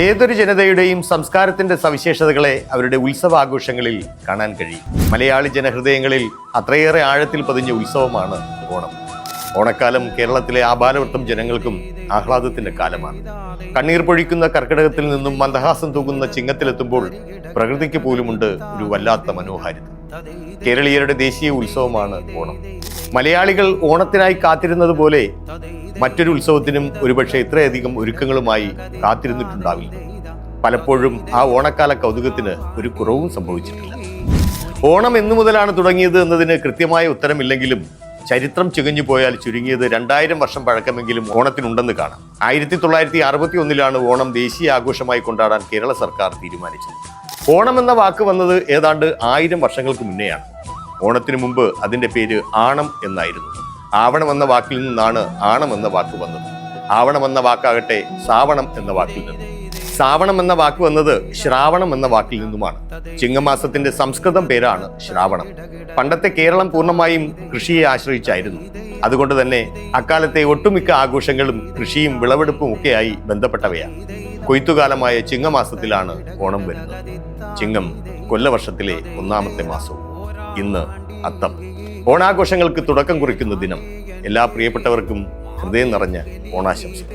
ഏതൊരു ജനതയുടെയും സംസ്കാരത്തിന്റെ സവിശേഷതകളെ അവരുടെ ഉത്സവാഘോഷങ്ങളിൽ കാണാൻ കഴിയും. മലയാളി ജനഹൃദയങ്ങളിൽ അത്രയേറെ ആഴത്തിൽ പതിഞ്ഞ ഉത്സവമാണ് ഓണം. ഓണക്കാലം കേരളത്തിലെ ആബാലവൃത്തം ജനങ്ങൾക്കും ആഹ്ലാദത്തിന്റെ കാലമാണ്. കണ്ണീർ പൊഴിക്കുന്ന കർക്കിടകത്തിൽ നിന്നും മന്ദഹാസം തൂകുന്ന ചിങ്ങത്തിലെത്തുമ്പോൾ പ്രകൃതിക്ക് പോലുമുണ്ട് ഒരു വല്ലാത്ത മനോഹാരിത. കേരളീയരുടെ ദേശീയ ഉത്സവമാണ് ഓണം. മലയാളികൾ ഓണത്തിനായി കാത്തിരുന്നത് പോലെ മറ്റൊരു ഉത്സവത്തിനും ഒരുപക്ഷെ ഇത്രയധികം ഒരുക്കങ്ങളുമായി കാത്തിരുന്നിട്ടുണ്ടാവില്ല. പലപ്പോഴും ആ ഓണക്കാല കൗതുകത്തിന് ഒരു കുറവും സംഭവിച്ചിട്ടില്ല. ഓണം എന്നു മുതലാണ് തുടങ്ങിയത് എന്നതിന് കൃത്യമായ ഉത്തരമില്ലെങ്കിലും ചരിത്രം ചികഞ്ഞു പോയാൽ ചുരുങ്ങിയത് രണ്ടായിരം വർഷം പഴക്കമെങ്കിലും ഓണത്തിനുണ്ടെന്ന് കാണാം. ആയിരത്തി തൊള്ളായിരത്തി അറുപത്തി ഒന്നിലാണ് ഓണം ദേശീയ ആഘോഷമായി കൊണ്ടാടാൻ കേരള സർക്കാർ തീരുമാനിച്ചത്. ഓണം എന്ന വാക്ക് വന്നത് ഏതാണ്ട് ആയിരം വർഷങ്ങൾക്ക് മുന്നെയാണ്. ഓണത്തിന് മുമ്പ് അതിന്റെ പേര് ആണം എന്നായിരുന്നു. ആവണം എന്ന വാക്കിൽ നിന്നാണ് ആണം എന്ന വാക്ക് വന്നത്. ആവണം എന്ന വാക്കാകട്ടെ സാവണം എന്ന വാക്കിൽ നിന്ന്. സാവണം എന്ന വാക്ക് വന്നത് ശ്രാവണം എന്ന വാക്കിൽ നിന്നുമാണ്. ചിങ്ങമാസത്തിന്റെ സംസ്കൃതം പേരാണ് ശ്രാവണം. പണ്ടത്തെ കേരളം പൂർണമായും കൃഷിയെ ആശ്രയിച്ചായിരുന്നു. അതുകൊണ്ട് തന്നെ അക്കാലത്തെ ഒട്ടുമിക്ക ആഘോഷങ്ങളും കൃഷിയും വിളവെടുപ്പും ഒക്കെയായി ബന്ധപ്പെട്ടവയാണ്. കൊയ്ത്തുകാലമായ ചിങ്ങമാസത്തിലാണ് ഓണം വരുന്നത്. ചിങ്ങം കൊല്ലവർഷത്തിലെ ഒന്നാമത്തെ മാസവും. ഇന്ന് അത്തം. ഓണാഘോഷങ്ങൾക്ക് തുടക്കം കുറിക്കുന്ന ദിനം എല്ലാ പ്രിയപ്പെട്ടവർക്കും ഹൃദയം നിറഞ്ഞ ഓണാശംസകൾ.